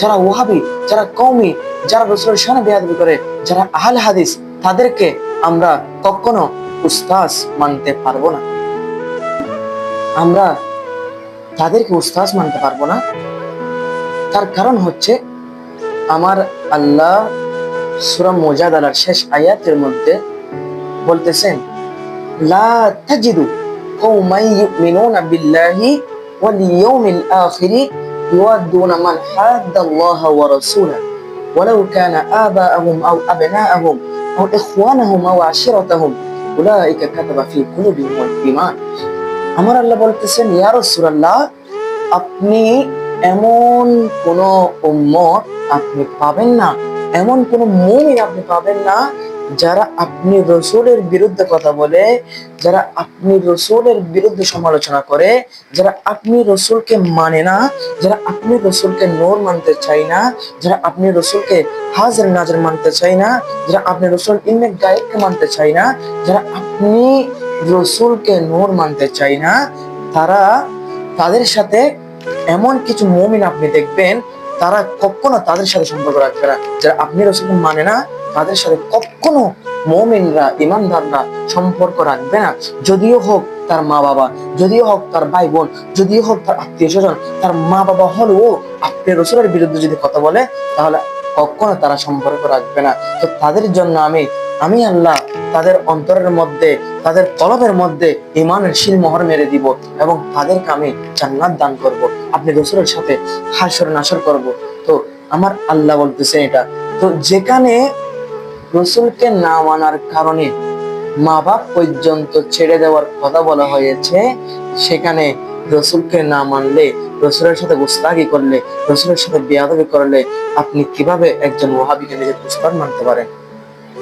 যারা ওহাবি, যারা কৌমি যারা রসুলের সামনে বেয়াদবি করে, যারা আহল হাদিস, তাদেরকে আমরা কখনো উস্তাজ মানতে পারব না। আমরা তাদেরকে উস্তাজ মানতে পারব না। তার কারণ হচ্ছে আমার আল্লাহ সুরা মোজাদালার শেষ আয়াতের মধ্যে বলতেছেন, লা তাজিদু কওমান ইউমিনুনা বিল্লাহি ওয়াল ইয়াউমিল আখিরি ইউয়াদ্দুনা মান হাদ্দাল্লাহা ওয়া রাসূলা ولو كان آباءهم أو أبناءهم أو إخوانهم أو عشيرتهم أولئك كتب في قلوبهم الإيمان আমার আল্লাহ বলতেছেন ইয়া রাসূলুল্লাহ আপনি এমন কোন উম্মত আপনি পাবেন না এমন কোন মুমিন আপনি পাবেন না যারা আপনি রসুলের বিরুদ্ধে কথা বলে, যারা আপনি রসুলের বিরুদ্ধে সমালোচনা করে, যারা আপনি রসুলকে মানে না, যারা আপনি রসুলকে নূর মানতে চাই না, যারা আপনি রসুলকে হাজার নাজার মানতে চাই না, যারা আপনি রসুল ইমে গায়ককে মানতে চাই না, যারা আপনি রসুলকে নূর মানতে চাই না, তারা তাদের সাথে এমন কিছু মমিন আপনি দেখবেন তারা কখনো তাদের সাথে সম্পর্ক রাখবে না। যারা আপনি রসুল মানে না, তাদের সাথে কখনো মোমেনরা, ইমানদাররা সম্পর্ক রাখবে না। যদিও হোক তার মা বাবা যদিও হোক তার ভাই বোন যদিও হোক তার আত্মীয় স্বজন তার মা বাবা হলেও আপনি রসুলের বিরুদ্ধে যদি কথা বলে, তাহলে কখনো তারা সম্পর্ক রাখবে না। তো তাদের জন্য আমি আমি আল্লাহ তাদের অন্তরের মধ্যে, তাদের কলবের মধ্যে ইমানের শিল মোহর মেরে দিব এবং তাদেরকে আমি জান্নাত দান করব। আপনি রসুলের সাথে হাসর নাসর করব। তো আমার আল্লাহ বলতেছে এটা। তো যেখানে রসুলকে না মানার কারণে মা বাপ পর্যন্ত ছেড়ে দেওয়ার কথা বলা হয়েছে, সেখানে রসুলকে না মানলে, রসুলের সাথে গুস্তাগি করলে, রসুলের সাথে বেয়াদবি করলে আপনি কীভাবে একজন ওহাবিকে নিজের উস্তাদ মানতে পারেন?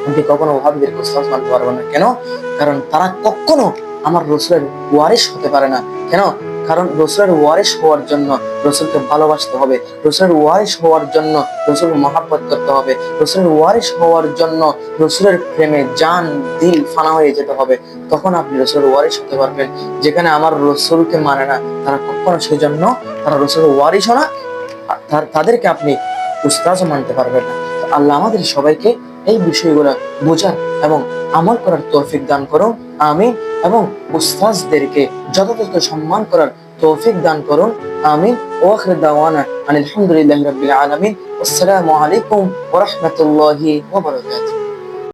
আপনি কখনো ওহাবিদের উস্তাদ মানতে পারবেন না? কেন? কারণ তারা কখনো আমার রসুলের ওয়ারিস হতে পারে না। কেন? কারণ রসুলের ওয়ারিস হওয়ার জন্য রসুলকে ভালোবাসতে হবে। রসুলের ওয়ারিস হওয়ার জন্য রসুল মহাব্বত করতে হবে। রসুলের ওয়ারিস হওয়ার জন্য রসুলের প্রেমে জান, দিল, ফানা হয়ে যেতে হবে। তখন আপনি রসুলের ওয়ারিস হতে পারবেন। যেখানে আমার রসুলকে মানে না, তারা কখনো সেই জন্য তারা রসুলের ওয়ারিস না। তাদেরকে আপনি উস্তাজও মানতে পারবেন না। আল্লাহ আমাদের সবাইকে এই বিষয়গুলো বোঝার এবং আমল করার তৌফিক দান করুন আমি এবং উস্তাজদেরকে যথাযথ সম্মান করার তৌফিক দান করুন, আমিন। ওয়াখির দাওয়ানা আলহামদুলিল্লাহি রাব্বিল আলামিন। আসসালামু আলাইকুম ওয়া রাহমাতুল্লাহি ওয়া বারাকাতুহু।